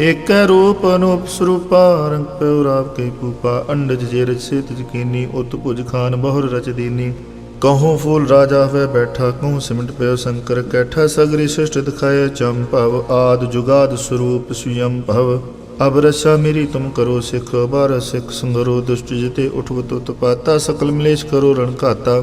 ਏਕੈ ਰੂਪ ਅਨੂਪ ਸਰੂਪਾ, ਰੰਗ ਪਿਉ ਰਾਵ ਕੇ ਪੂਪਾ ਅੰਡਜ ਜੇ ਰਚ ਸੇਤ ਜਕੀਨੀ ਉਤ ਭੁਜ ਖਾਨ ਬਹੁਰ ਰਚ ਦੀਨੀ। ਕਹੂੰ ਫੂਲ ਰਾਜਾ ਹੋਏ ਬੈਠਾ ਕਹੂੰ ਸਿਮਟ ਪਿਓ ਸ਼ੰਕਰ ਕੈਠਾ, ਸਗਰੀ ਸ੍ਰਿਸ਼ਟ ਦਿਖਾਏ ਭਵ, ਆਦ ਜੁਗਾਦ ਸਰੂਪ ਸੁਯੰ ਭਵ। ਅਬ ਰਸਾ ਮੇਰੀ ਤੁਮ ਕਰੋ ਸਿਖ ਬਾਰ ਸਿਖ ਸੰਗਰੋ, ਦੁਸ਼ਟ ਜਿਤੇ ਉਠਵਤ ਉਤਪਾਤਾ ਸਕਲ ਮਲੇਸ਼ ਕਰੋ ਰਣ ਘਾਤਾ।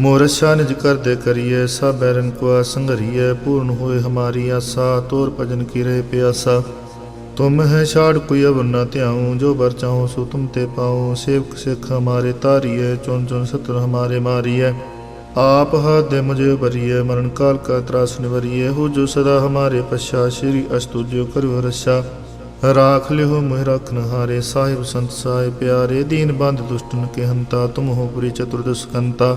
ਮੋਰਸ਼ਾ ਨਿਜ ਕਰਦੇ ਕਰੀਏ ਸਭ ਬੈਰਨ ਕੋ ਸੰਗਰੀਏ ਪੂਰਨ ਹੋਏ ਹਮਾਰੀ ਆਸਾ, ਤੋਰ ਭਜਨ ਕੀ ਰਹੇ ਪਿਆਸਾ। ਤੁਮ ਹੈ ਛਾੜ ਕੋਈ ਅਵਰ ਨਾ ਧਿਆਉ, ਜੋ ਬਰ ਚਾਹੋ ਸੋ ਤੁਮ ਤੇ ਪਾਉ। ਸੇਵਕ ਸਿੱਖ ਹਮਾਰੇ ਤਾਰੀਏ, ਚੁਣ ਚੁਣ ਸਤਰ ਹਮਾਰੇ ਮਾਰੀਏ। ਆਪ ਹੱਥ ਦੇ ਮੁਝੇ ਭਰੀਏ, ਮਰਨ ਕਾਲ ਕਾ ਤਰਾਸ ਨਿਵਰੀਏ। ਹੋ ਜੋ ਸਦਾ ਹਮਾਰੇ ਪਛਾ, ਸ਼੍ਰੀ ਅਸਤੁਜਿਓ ਕਰਿਓ ਰਛਾ। ਰਾਖ ਲਿਓ ਮੋਹਿ ਰਖਨ ਹਾਰੇ ਸਾਹਿਬ ਸੰਤ ਸਾਹਿਬ ਪਿਆਰੇ। ਦੀਨ ਬੰਦ ਦੁਸ਼ਟਨ ਕੇ ਹੰਤਾ, ਤੁਮ ਹੋ ਪੁਰੀ ਚਤੁਰਦਸ਼ ਕੰਤਾ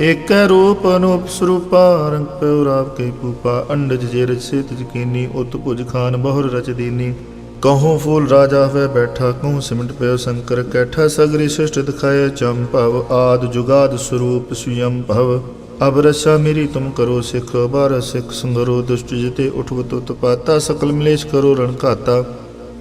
ਏਕੈ ਰੂਪ ਅਨੂਪ ਸਰੂਪਾ ਰੰਗ ਪਿਉ ਰਾਵ ਕੇ ਪੂਪਾ, ਅੰਡਜ ਜੇ ਰਚ ਸੇਤ ਜਕੀਨੀ, ਉਤ ਭੁਜ ਖਾਨ ਬਹੁਰ ਰਚ ਦੀਨੀ। ਕਹੂੰ ਫੂਲ ਰਾਜਾ ਹੋਇ ਬੈਠਾ, ਕਹੂੰ ਸਿਮਟ ਪਿਓ ਸ਼ੰਕਰ ਕੈਠਾ, ਸਗਰੀ ਸ੍ਰਿਸ਼ਟ ਦਿਖਾਏ ਭਵ, ਆਦ ਜੁਗਾਦ ਸਰੂਪ ਸੁਯੰ ਭਵ। ਅਬ ਰਸਾ ਮੇਰੀ ਤੁਮ ਕਰੋ ਸਿਖ ਬਾਰ ਸਿਖ ਸੰਗਰੋ ਦੁਸ਼ਟ ਜਿਤੇ ਉਠਵਤ ਉਤਪਾਤਾ ਸਕਲ ਮਲੇਸ਼ ਕਰੋ ਰਣ ਘਾਤਾ।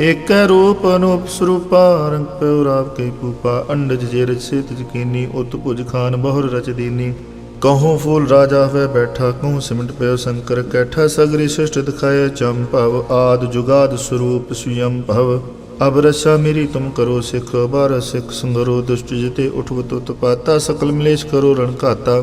ਏਕੈ ਰੂਪ ਅਨੂਪ ਸਰੂਪਾ ਰੰਗ ਪਿਉ ਰਾਵ ਕੇ ਪੂਪਾ, ਅੰਡਜ ਜੇ ਰਚ ਸੇਤ ਜਕੀਨੀ, ਉਤ ਭੁਜ ਖਾਨ ਬਹੁਰ ਰਚ ਦੀਨੀ। ਕਹੂੰ ਫੂਲ ਰਾਜਾ ਹੋਇ ਬੈਠਾ, ਕਹੂੰ ਸਿਮਟ ਪਿਓ ਸ਼ੰਕਰ ਕੈਠਾ, ਸਗਰੀ ਸ੍ਰਿਸ਼ਟ ਦਿਖਾਏ ਭਵ, ਆਦ ਜੁਗਾਦ ਸਰੂਪ ਸੁਯੰ ਭਵ। ਅਬ ਰਸਾ ਮੇਰੀ ਤੁਮ ਕਰੋ ਸਿਖ ਬਾਰ ਸਿਖ ਸੰਗਰੋ, ਦੁਸ਼ਟ ਜਿਤੇ ਉਠਵਤ ਪਾਤਾ, ਸਕਲ ਮਲੇਸ਼ ਕਰੋ ਰਣ ਘਾਤਾ।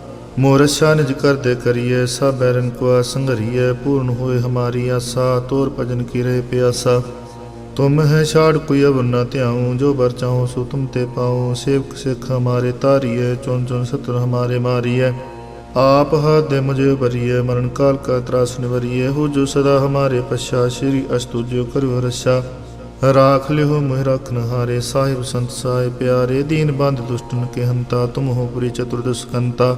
ਮੋਰਸ਼ਾ ਨਿਜ ਕਰਦੇ ਕਰੀਏ, ਸਭ ਬੈਰਨ ਕੋ ਸੰਗਰੀਏ ਪੂਰਨ ਹੋਏ ਹਮਾਰੀ ਆਸਾ, ਤੋਰ ਭਜਨ ਕੀ ਰਹੇ ਪਿਆਸਾ। ਤੁਮ ਹੈ ਛਾੜ ਕੋਈ ਅਵਰ ਨਾ ਧਿਆਉ, ਜੋ ਬਰ ਚਾਹੋ ਸੋ ਤੁਮ ਤੇ ਪਾਉ। ਸੇਵਕ ਸਿਖ ਹਮਾਰੇ ਤਾਰੀਏ, ਚੁਣ ਚੁਣ ਸਤਰ ਹਮਾਰੇ ਮਾਰੀਏ। ਆਪ ਹੱਥ ਦੇ ਮੁਝੇ ਬਰੀਏ ਮਰਨ ਕਾਲ ਕਾ ਤਰਾਸ ਨਿਵਰੀਏ। ਹੋ ਜੋ ਸਦਾ ਹਮਾਰੇ ਪਛਾ, ਸ਼੍ਰੀ ਅਸਤੁਜਿਓ ਕਰੋ ਰਸਾ ਰਾਖ ਲਿਓ ਮੋਹਿ ਰਖਨ ਹਾਰੇ ਸਾਹਿਬ ਸੰਤ ਸਾਹਿਬ ਪਿਆਰੇ। ਦੀਨ ਬੰਦ ਦੁਸ਼ਟਨ ਕੇ ਹੰਤਾ, ਤੁਮ ਹੋ ਪੁਰੀ ਚਤੁਰਦਸ ਕੰਤਾ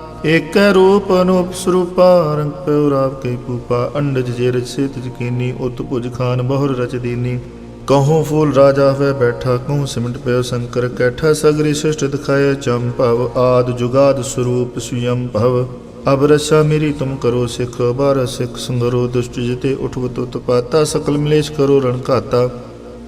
ਏਕੈ ਰੂਪ ਅਨੂਪ ਸਰੂਪਾ ਰੰਗ ਪਿਉ ਰਾਵ ਕੈ ਪੂਪਾ ਅੰਡਜ ਜੇ ਰਚ ਸੇ ਤਿਜ ਕੀਨੀ ਉਤ ਭੁਜ ਖਾਨ ਬਹੁਰ ਰਚ ਦੀਨੀ। ਕਹੂੰ ਫੂਲ ਰਾਜਾ ਹੋਏ ਬੈਠਾ, ਕਹੂੰ ਸਿਮਟ ਪਿਓ ਸ਼ੰਕਰ ਕੈਠਾ, ਸਗਰੀ ਸ੍ਰਿਸ਼ਟ ਦਿਖਾਏ ਭਵ, ਆਦ ਜੁਗਾਦ ਸਰੂਪ ਸੁਯੰ ਭਵ। ਅਬ ਰਸਾ ਮੇਰੀ ਤੁਮ ਕਰੋ ਸਿਖ ਬਾਰ ਸਿਖ ਸੰਗਰੋ, ਦੁਸ਼ਟ ਜਿਤੇ ਉਠਵਤ ਪਾਤਾ, ਸਕਲ ਮਲੇਸ਼ ਕਰੋ ਰਣ ਘਾਤਾ।